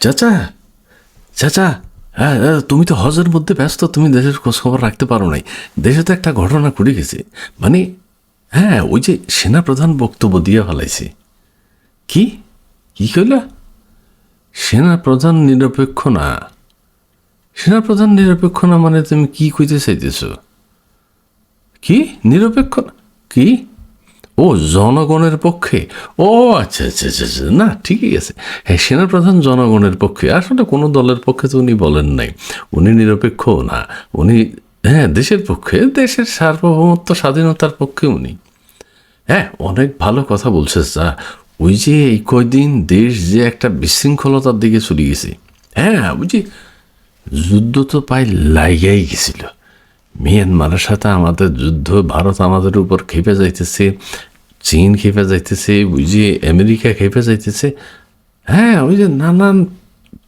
চাচা চাচা হ্যাঁ হ্যাঁ, তুমি তো হজের মধ্যে ব্যস্ত তুমি দেশের খোঁজখবর রাখতে পারো নাই। দেশে তো একটা ঘটনা ঘটে গেছে। মানে হ্যাঁ ওই যে সেনাপ্রধান বক্তব্য দিয়ে ফেলাইছে। কি? কি কইলা? সেনাপ্রধান নিরপেক্ষ না। সেনাপ্রধান নিরপেক্ষ না মানে তুমি কি কইতে চাইতেছ? কি? নিরপেক্ষ কি? ও জনগণের পক্ষে? ও আচ্ছা আচ্ছা আচ্ছা আচ্ছা, না ঠিকই আছে। হ্যাঁ সেনাপ্রধান জনগণের পক্ষে আসলে কোনো দলের পক্ষে তো উনি বলেন নাই। উনি নিরপেক্ষ না উনি হ্যাঁ দেশের পক্ষে দেশের সার্বভৌমত্ব স্বাধীনতার পক্ষে উনি। হ্যাঁ অনেক ভালো কথা বলছে যা ওই যে এই কয়দিন দেশ যে একটা বিশৃঙ্খলতার দিকে চলে গেছে। হ্যাঁ বুঝি যুদ্ধ তো প্রায় লাগাই গেছিল। মিয়ানমারের সাথে আমাদের যুদ্ধ ভারত আমাদের উপর খেপে যাইতেছে। চীন খেপে যাইতেছে ওই যে আমেরিকা খেপে যাইতেছে। হ্যাঁ ওই যে নানান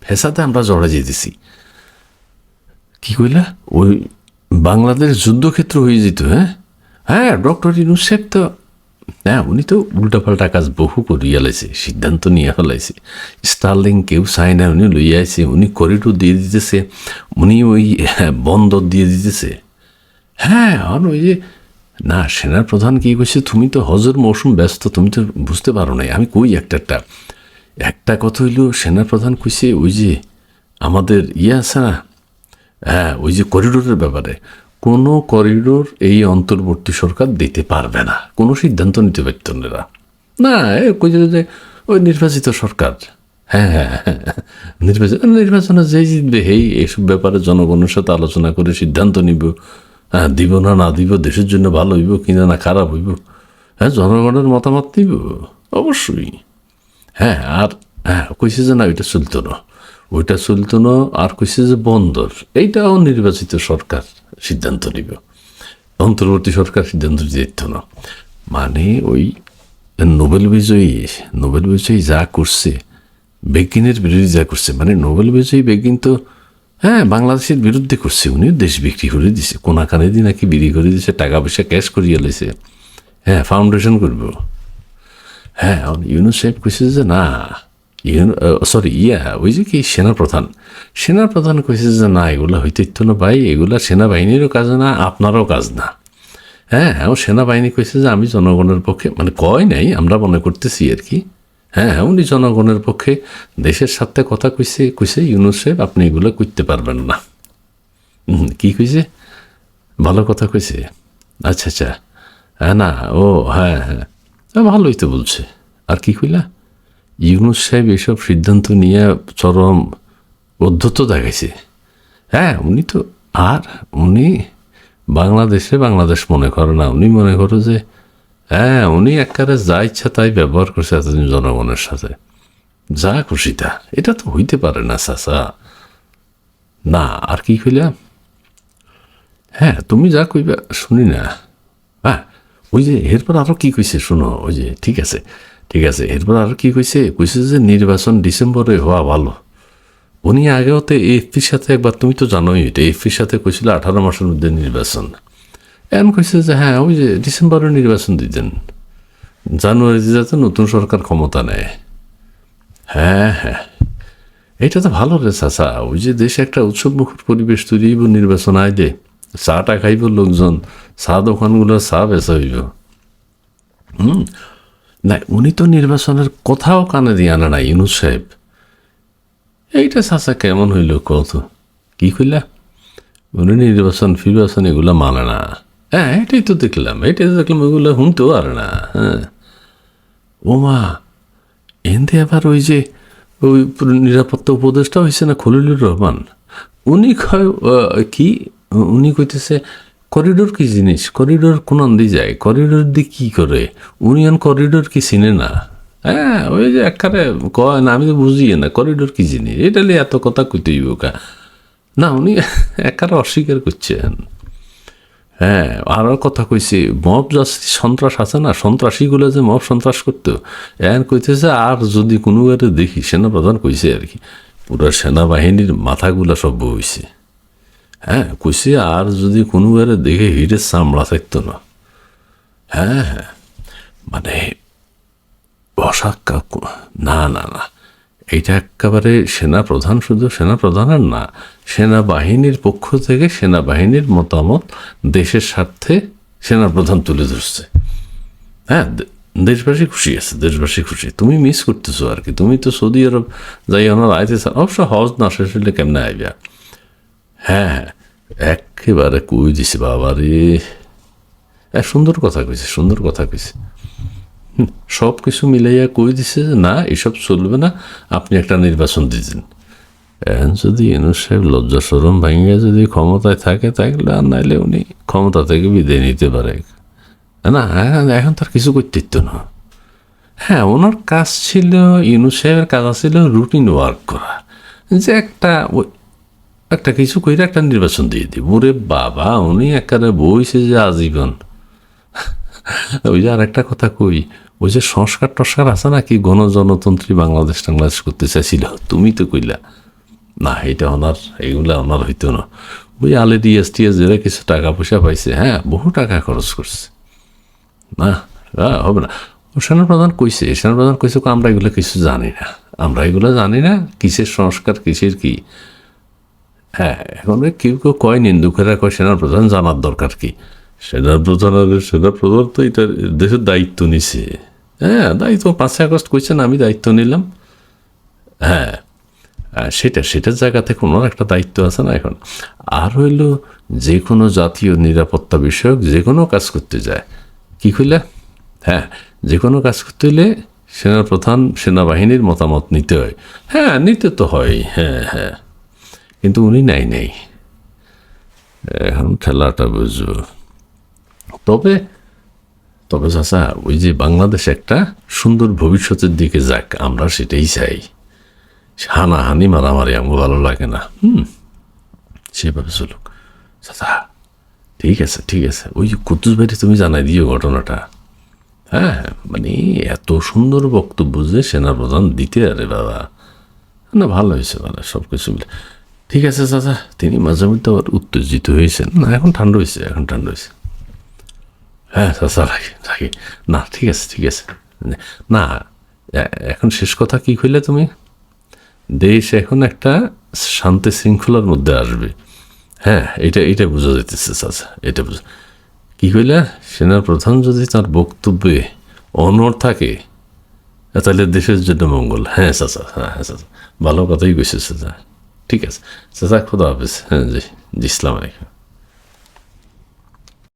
ফেসাতে আমরা জড়া যেতেছি কি কইলা? ওই বাংলাদেশ যুদ্ধক্ষেত্র হয়ে যেত হ্যাঁ? হ্যাঁ ডক্টর ইনুসেফ তো হ্যাঁ উনি তো উল্টাপাল্টা কাজ বহু করিয়া লাইছে, সিদ্ধান্ত নিয়ে ফেলাইছে স্টার্লিং কেউ চায় না, উনি লইয়া আইছে, উনি করিডোর দিয়ে দিতেছে, উনি ওই বন্দর দিয়ে দিতেছে। হ্যাঁ আর ওই যে না সেনার প্রধান কি কইছে তুমি তো হজর মৌসুম ব্যস্ত তুমি তো বুঝতে পারো নাই। আমি কই একটা একটা। একটা কথা হইল সেনার প্রধান কইছে ওই যে আমাদের ইয়ে আছে না হ্যাঁ ওই যে করিডোরের ব্যাপারে কোনো করিডোর এই অন্তর্বর্তী সরকার দিতে পারবে না। কোনো সিদ্ধান্ত নিতে পারত না। না কইছে যে ওই নির্বাচিত সরকার। হ্যাঁ হ্যাঁ হ্যাঁ, নির্বাচন নির্বাচনে যেই জিতবে হেই এইসব ব্যাপারে জনগণের সাথে আলোচনা করে সিদ্ধান্ত নিব। হ্যাঁ দিব না না দিব, দেশের জন্য ভালো হইব, কিনা না খারাপ হইব। হ্যাঁ জনগণের মতামত দিব অবশ্যই। হ্যাঁ আর হ্যাঁ কইছে যে না, ওইটা চলতো না। ওইটা চলতো না, আর কইছে যে বন্দর। এইটাও নির্বাচিত সরকার সিদ্ধান্ত নিব। অন্তর্বর্তী সরকার সিদ্ধান্ত দিত না। মানে ওই নোবেল বিজয়ী নোবেল বিজয়ী যা করছে, বেগিনের বিরোধী যা করছে মানে নোবেল বিজয়ী বেগিন তো হ্যাঁ বাংলাদেশের বিরুদ্ধে করছে। উনি দেশ বিক্রি করে দিছে। দিয়ে নাকি বিক্রি করে দিছে টাকা পয়সা ক্যাশ করিয়ে লইছে। হ্যাঁ ফাউন্ডেশন করব। হ্যাঁ ইউনুসেফ কইছে যে না সরি ইয়া, ওই যে কি সেনাপ্রধান সেনাপ্রধান কইছে যে না, এগুলো হইতে না ভাই, এগুলা সেনাবাহিনীরও কাজ না, আপনারও কাজ না। হ্যাঁ ও সেনাবাহিনী কইছে যে আমি জনগণের পক্ষে মানে কয় নাই, আমরা মনে করতেছি আর কি। হ্যাঁ উনি জনগণের পক্ষে দেশের সাথে কথা কইছে কইছে ইউনুসেফ আপনি এগুলো করতে পারবেন না। কি কইছে? ভালো কথা কইছে। আচ্ছা আচ্ছা। হ্যাঁ না ও হ্যাঁ হ্যাঁ। হ্যাঁ, ভালোই তো বলছে। আর কি কইলা? ইউনুস সাহেব এসব সিদ্ধান্ত নিয়ে চরম অধ্যত্ত দেখাইছে। হ্যাঁ উনি তো আর উনি বাংলাদেশে বাংলাদেশ মনে করে না উনি মনে করে যে হ্যাঁ উনি একবারে যা ইচ্ছা তাই ব্যবহার করছে এতদিন জনগণের সাথে। যা খুশি তা। এটা তো হইতে পারে না চাচা না, আর কি কইলা? হ্যাঁ তুমি যা কইবা শুনি না। হ্যাঁ ওই যে এরপর আরও কি কইছে শুনো, ওই যে, ঠিক আছে ঠিক আছে, এরপর আরও কি কইছে? কইছে যে নির্বাচন ডিসেম্বরে হওয়া ভালো। উনি আগেও তো এফপির সাথে একবার, তুমি তো জানোই এটা এফপির সাথে কইছিল আঠারো মাসের মধ্যে নির্বাচন। এমন কইছে যে হ্যাঁ ওই যে ডিসেম্বরে নির্বাচন দিতেন। জানুয়ারিতে যাতে নতুন সরকার ক্ষমতা নেয়। হ্যাঁ হ্যাঁ। এটা তো ভালো রে চাচা। ওই যে দেশে একটা উৎসব উৎসবমুখর পরিবেশ তৈরি হইব, নির্বাচন আয় দে চাটা খাইব লোকজন, চা দোকানগুলো, চা বেচা হইব। হুম। না উনি তো নির্বাচনের কথাও কানে দিয়ে আনা নাই, ইউনুস সাহেব। এইটা চাচা কেমন হইল কত কি কইলা? উনি নির্বাচন, ফিরবাচন এগুলো মানে না। হ্যাঁ এটাই তো দেখলাম, এটাই তো দেখলাম, ওইগুলো শুনতেও আর না হ্যাঁ। ও মা এনতে আবার ওই যে, ওই নিরাপত্তা উপদেষ্টা হয়েছে না খলিলুর রহমান? উনি কি? উনি কইতেছে, করিডোর কি জিনিস? করিডোর কোন দিয়ে যায়? করিডোর দিয়ে কি করে? উনি এখন করিডোর কি চিনে না? হ্যাঁ ওই যে একবারে কয় না, আমি তো বুঝি না, করিডোর কি জিনিস? এটা নিয়ে এত কথা কইতে হইব কা? না, উনি একারে অস্বীকার করছেন। হ্যাঁ আরও কথা কইছে, মব জাস্তি সন্ত্রাস আছে না? সন্ত্রাসীগুলো যে মব সন্ত্রাস করতো এখন কইতেছে আর যদি কোনো বারে দেখি, সেনাপ্রধান কইছে আর কি, পুরো সেনাবাহিনীর মাথাগুলা সব বইছে হ্যাঁ কইছে আর যদি কোনো বারে দেখে হিরের চামড়া থাকতো না। হ্যাঁ হ্যাঁ মানে অসাক্কা না না না। এটা একেবারে সেনা প্রধান শুধু সেনা প্রধানের না, সেনাবাহিনীর পক্ষ থেকে সেনাবাহিনীর মতামত দেশের স্বার্থে সেনাপ্রধান তুলে ধরছে। হ্যাঁ দেশবাসী খুশি আছে, দেশবাসী খুশি। তুমি মিস করতেছো আর কি। তুমি তো সৌদি আরব যাই ওনার আইতে অবশ্য হজ না শেষ হলে কেমনে আইবা? হ্যাঁ হ্যাঁ একেবারে কই দিছে বাবা রে সুন্দর কথা কইছে, সুন্দর কথা কইছে। সব কিছু মিলাইয়া কই দিছে যে, না, এসব চলবে না, আপনি একটা নির্বাচন দিয়েছেন এখন যদি ইনুস সাহেব লজ্জা সরম ভাঙিয়া যদি ক্ষমতায় থাকে তাহলে আর নাইলে উনি ক্ষমতা থেকে বিদায় নিতে পারে। না, এখন তার কিছু করতে দিত না। হ্যাঁ ওনার কাজ ছিল ইনুস সাহেবের কাজ ছিল রুটিন ওয়ার্ক করা। যে একটা একটা কিছু কইরা একটা নির্বাচন দিয়ে দিব। ওরে বাবা, উনি একেবারে বইছে যে আজীবন। ওই যে আর একটা কথা কই ওই যে সংস্কার টস্কার আছে না নাকি গণজনতন্ত্রী বাংলাদেশ টাংলাদেশ করতে চাইছিল? তুমি তো কইলা না এটা ওনার এইগুলা ওনার হইতো না। ওই আলে ডিএস টিএস যারা কিছু টাকা পয়সা পাইছে হ্যাঁ বহু টাকা খরচ করছে। না হবে না। সেনাপ্রধান কইছে সেনাপ্রধান কইছে কো, আমরা এগুলো কিছু জানি না। আমরা এগুলো জানি না কিসের সংস্কার কিসের কি? হ্যাঁ এখন কেউ কেউ কয় নিন্দুকেরা কয় সেনাপ্রধান জানার দরকার কি? সেনাপ্রধানের সেনাপ্রধান তো এটা দেশের দায়িত্ব নিছে। হ্যাঁ দায়িত্ব, পাঁচই আগস্ট কইছেন, আমি দায়িত্ব নিলাম। হ্যাঁ সেটা, সেটার জায়গা থেকে ওনার একটা দায়িত্ব আছে না এখন। আর হইল যে কোনো জাতীয় নিরাপত্তা বিষয়ক যে কোনো কাজ করতে যায়। কি কইলে? হ্যাঁ যে কোনো কাজ করতে হইলে সেনাপ্রধান, সেনাবাহিনীর মতামত নিতে হয়। হ্যাঁ নিতে তো হয় হ্যাঁ হ্যাঁ। কিন্তু উনি নাই, নেই। এখন খেলাটা বুঝব তবে তবে চাচা, ওই যে বাংলাদেশ একটা সুন্দর ভবিষ্যতের দিকে যাক, আমরা সেটাই চাই। হানাহানি, মারামারি আমার ভালো লাগে না, হুম? সেভাবে চলুক। চাচা, ঠিক আছে ঠিক আছে। ওই যে কুদ্দুস ভাইটি তুমি জানাই দিও ঘটনাটা। হ্যাঁ মানে এত সুন্দর বক্তব্য যে সেনাপ্রধান দিতে আরে বাবা। না, ভালো হয়েছে মানে সব কিছু মিলে। ঠিক আছে, চাচা, তিনি মাঝে মধ্যে আবার উত্তেজিত হয়েছেন। না, এখন ঠান্ডা হয়েছে, এখন ঠান্ডা হয়েছে। হ্যাঁ চাচা রাখি রাখি। না, ঠিক আছে ঠিক আছে। না এখন শেষ কথা কি কইলে তুমি? দেশ এখন একটা শান্তি শৃঙ্খলার মধ্যে আসবে। হ্যাঁ এটা এটা বোঝা যাইতেছে, চাচা, এটা বোঝা। কি কইলা? সেনার প্রধান যদি তার বক্তব্যে অনড় থাকে তাহলে দেশের জন্য মঙ্গল। হ্যাঁ চাচা হ্যাঁ হ্যাঁ চাচা। ভালো কথাই কইছে, চাচা। ঠিক আছে। চাচা, খোদা হাফেজ। হ্যাঁ জি জি ইসলাম আলাইকুম।